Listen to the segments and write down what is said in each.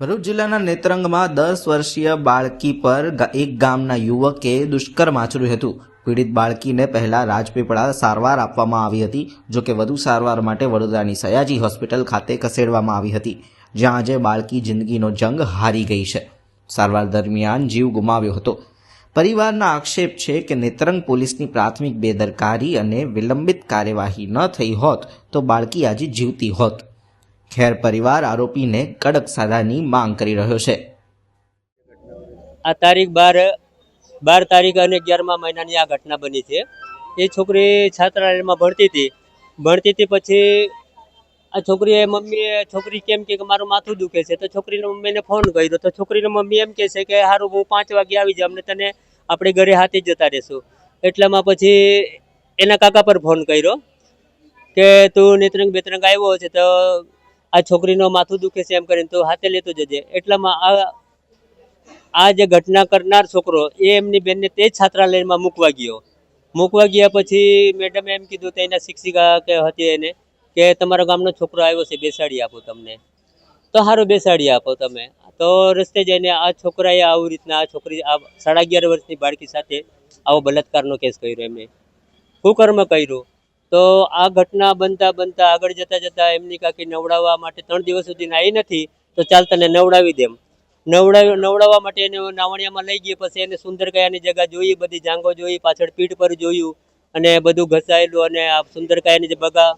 ભરૂચ જિલ્લાના નેત્રંગમાં દસ વર્ષીય બાળકી પર એક ગામના યુવકે દુષ્કર્મ આચર્યું હતું. પીડિત બાળકીને પહેલા રાજપીપળા સારવાર આપવામાં આવી હતી, જો કે વધુ સારવાર માટે વડોદરાની સયાજી હોસ્પિટલ ખાતે ખસેડવામાં આવી હતી, જ્યાં આજે બાળકી જિંદગીનો જંગ હારી ગઈ છે. સારવાર દરમિયાન જીવ ગુમાવ્યો હતો. પરિવારના આક્ષેપ છે કે નેત્રંગ પોલીસની પ્રાથમિક બેદરકારી અને વિલંબિત કાર્યવાહી ન થઈ હોત તો બાળકી આજે જીવતી હોત. ખેર પરિવાર આરોપીને કડક સજાની માંગ કરી રહ્યો છે. આ તારીખ બાર બાર તારીખ અને અગિયારમા મહિનાની આ ઘટના બની છે. એ છોકરી છાત્રાલયમાં ભણતી હતી. ભણતી હતી પછી આ છોકરીએ મમ્મીએ, છોકરી કેમ કે મારું માથું દુખે છે, તો છોકરીને મમ્મીને ફોન કર્યો. તો છોકરીને મમ્મી એમ કહે છે કે સારું હું પાંચ વાગે આવી જાઉં અમને તને આપણે ઘરે હાથી જતા રહેશું. એટલામાં પછી એના કાકા પર ફોન કર્યો કે તું નેત્રંગ બેતરંગ આવ્યો છે, તો આ છોકરીનો માથું દુખે છે એમ કરીને તો હાથે લેતો જજે. એટલામાં આ આ જે ઘટના કરનાર છોકરો, એ એમની બેનને તે જ છાત્રાલયમાં મૂકવા ગયો. મૂકવા ગયા પછી મેડમે એમ કીધું તો એના શિક્ષિકા કે હતી એને, કે તમારા ગામનો છોકરો આવ્યો છે, બેસાડી આપો તમને. તો સારું બેસાડી આપો તમે. તો રસ્તે જઈને આ છોકરાએ આવી રીતના, આ છોકરી આ સાડા અગિયાર વર્ષની બાળકી સાથે આવો બલાત્કારનો કેસ કર્યો એમને. કુકર્મ કર્યું? તો આ ઘટના બનતા બનતા આગળ જતા જતા એમની કાકી નવડાવવા માટે ત્રણ દિવસ સુધી આવી નથી, તો ચાલ તને નવડાવી દેમ. નવડાવી, નવડાવવા માટે એને નાવણિયામાં લઈ ગઈ, પછી એને સુંદરકાયાની જગ્યા જોઈ, બધી જાંગો જોઈ, પાછળ પીઠ પર જોયું, અને બધું ઘસાયેલું, અને આ સુંદરકાયાની જે બગા,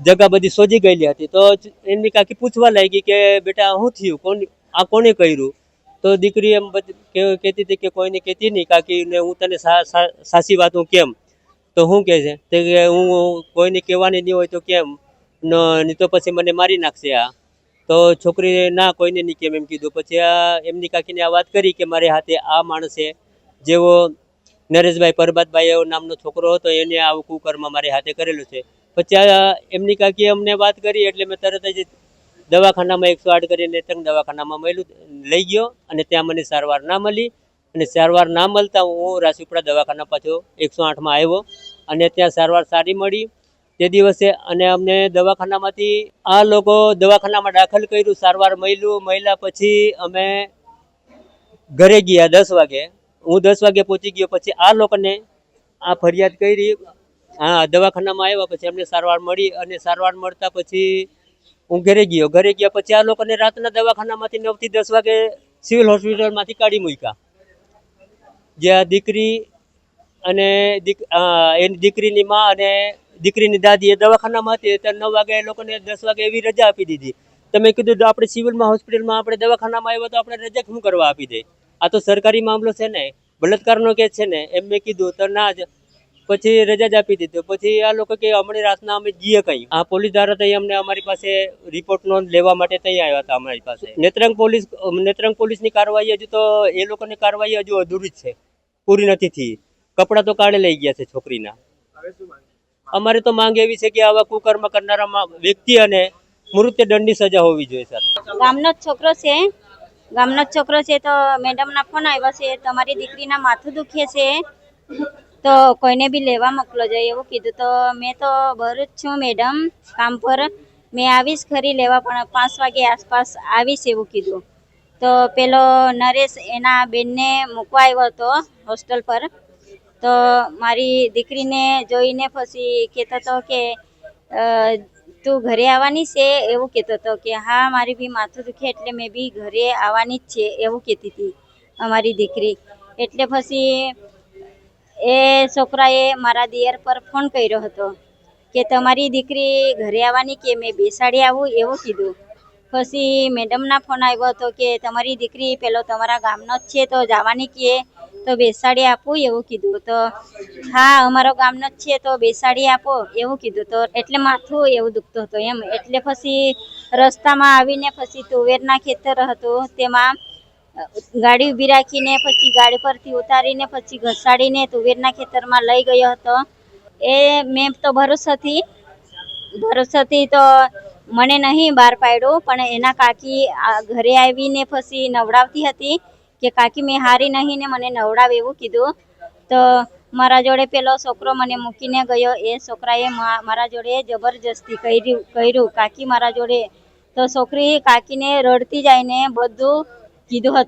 જગા બધી સોજી ગયેલી હતી. તો એમની કાકી પૂછવા લાગી કે, બેટા શું થયું? કોણ આ કોને કર્યું? તો દીકરી એમ બધી કહેતી હતી કે, કોઈને કહેતી નહીં કાકી ને હું તને સાચી વાત હું કેમ? તો શું કહે છે? તે કે હું કોઈને કહેવાની નહીં હોય તો કેમ? નહીં તો પછી મને મારી નાખશે આ. તો છોકરી ના કોઈને નહીં કેમ એમ કીધું. પછી આ એમની કાકીને આ વાત કરી કે મારી હાથે આ માણસે જેવો નરેશભાઈ પરબાતભાઈ એવો નામનો છોકરો હતો, એને આવું કુકર્મ મારી હાથે કરેલું છે. પછી આ એમની કાકીએ અમને વાત કરી એટલે મેં તરત જ દવાખાનામાં એકસો આઠ કરીને ત્રણ દવાખાનામાં મળ્યું, લઈ ગયો અને ત્યાં મને સારવાર ના મળી. અને સારવાર ના મળતા હું રાજપીપળા દવાખાના પાછો એકસો આઠમાં આવ્યો. અને ત્યાં સારવાર સારી મળી. તે દિવસે અને અમને દવાખાનામાંથી આ લોકો દવાખાનામાં દાખલ કર્યું, સારવાર મળ્યું. મળ્યા પછી અમે ઘરે ગયા દસ વાગે. હું દસ વાગે પહોંચી ગયો. પછી આ લોકોને આ ફરિયાદ કરી. હા દવાખાનામાં આવ્યા પછી અમને સારવાર મળી. અને સારવાર મળતા પછી હું ઘરે ગયો. ઘરે ગયા પછી આ લોકોને રાતના દવાખાનામાંથી નવથી દસ વાગે સિવિલ હોસ્પિટલમાંથી કાઢી મૂક્યા. જ્યાં દીકરી અને એની દીકરીની માં અને દીકરીની દાદી એ દવાખાનામાં હતી ત્યારે નવ વાગે એ લોકોને દસ વાગે એવી રજા આપી દીધી. તમે કીધું તો આપણે સિવિલમાં હોસ્પિટલમાં આપણે દવાખાનામાં આવ્યા તો આપણે રજા શું કરવા આપી દે? આ તો સરકારી મામલો છે ને, બળાત્કારનો કેસ છે ને, એમ મેં કીધું તો ના જ. પછી રજા જ આપી દીધું. પછી આ લોકો કે હમણાં રાતના અમે જઈએ કઈ. આ પોલીસ દ્વારા તઈ અમને અમારી પાસે રિપોર્ટ નોંધ લેવા માટે તઈ આવ્યા હતા અમારી પાસે. નેત્રંગ પોલીસ, નેત્રંગ પોલીસની કાર્યવાહી હજુ તો એ લોકોની કાર્યવાહી હજુ અધૂરી જ છે. પૂરી નથી થઈ કપડાં તો કાઢે લઈ ગયા છે છોકરીના. અમારે તો માંગ એવી છે કે આવા કુકર્મ કરનારા વ્યક્તિ અને મૃત્યુદંડની સજા હોવી જોઈએ, સર. ગામનો જ છોકરો છે. ગામનો જ છોકરો છે તો મેડમના ફોન આવ્યો છે. તમારી દીકરીના માથું દુખે છે. તો કોઈને બી લેવા મોકલો જાય એવું કીધું. તો મેં તો ભરૂચ છું મેડમ, કામ પર. મેં આવીશ ખરી લેવા, પણ પાંચ વાગે આસપાસ આવીશ એવું કીધું. તો પેલો નરેશ એના બેનને મૂકવા આવ્યો હતો હોસ્ટેલ પર. તો મારી દીકરીને જોઈને પછી કહેતો હતો કે તું ઘરે આવવાની છે? એવું કહેતો હતો કે, હા, મારી બી માથું દુખે એટલે મેં બી ઘરે આવવાની જ છે, એવું કહેતી હતી અમારી દીકરી. એટલે પછી એ છોકરાએ મારા દિયર પર ફોન કર્યો હતો કે, તમારી દીકરી ઘરે આવવાની કે મેં બેસાડી આવું? એવું કીધું. પછી મેડમના ફોન આવ્યો હતો કે, તમારી દીકરી પેલો તમારા ગામનો જ છે, તો જવાની કે? તો બેસાડી આપું, એવું કીધું તો. હા, અમારો ગામનો જ છે, તો બેસાડી આપો, એવું કીધું તો. એટલે માથું એવું દુખતું હતું એમ. એટલે પછી રસ્તામાં આવીને પછી તુવેરના ખેતર હતું. તેમાં ગાડી ઊભી રાખીને પછી ગાડી પરથી ઉતારીને પછી ઘસાડીને તુવેરના ખેતરમાં લઈ ગયો હતો. એ મેં તો ભરોસાથી ભરોસાથી તો મને નહીં બહાર પાડ્યું, પણ એના કાકી ઘરે આવીને પછી નવડાવતી હતી કે કાકી મેં હારી નહીં ને મને નવડાવ એવું કીધું. તો મારા જોડે પેલો છોકરો મને મૂકીને ગયો. એ છોકરાએ મારા જોડે જબરજસ્તી કર્યું કર્યું. કાકી મારા જોડે, તો છોકરી કાકીને રડતી જાય ને બધું કીધું હતું.